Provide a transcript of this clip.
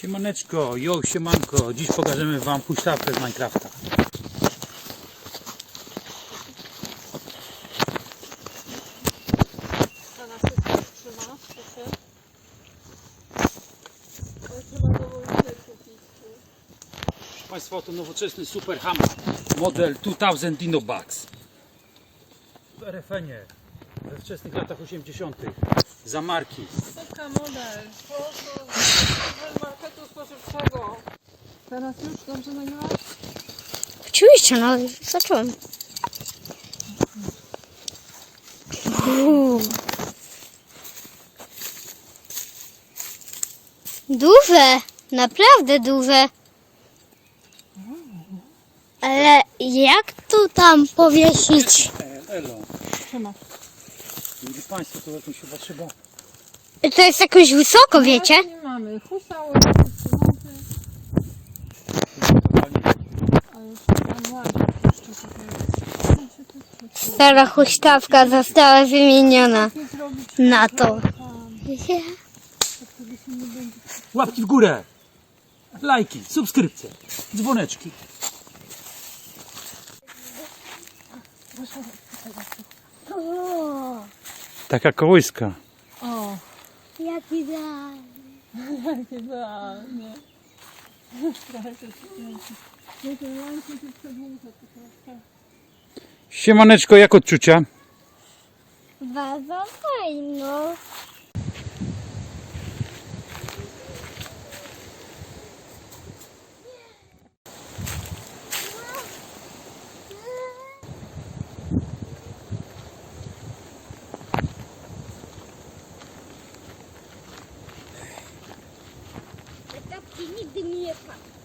Siemaneczko, yo, siemanko. Dziś pokażemy wam huśtawkę z Minecrafta. Proszę. Państwa, to nowoczesny Super Hammer. Model 2000 Dinobugs. W RFN-ie we wczesnych latach 80. Za marki. Super model. Marketu spożywczego. Teraz już dobrze nagrywasz? Oczywiście, no zacząłem. Uuu. Duże, naprawdę duże. Ale jak tu tam powiesić? Elo. Trzyma. Mili Państwo, to jakoś chyba trzeba... To jest jakoś wysoko, wiecie? Tam jeszcze sobie. Stara huśtawka została wymieniona Nie zrobić na to. tam, wtedy się nie będzie. Łapki w górę! Lajki, subskrypcje, dzwoneczki. O, Taka kołyska. O, jaki dar. Jakie troszkę. Siemaneczko, jak odczucia? Bardzo fajno. Papierpack.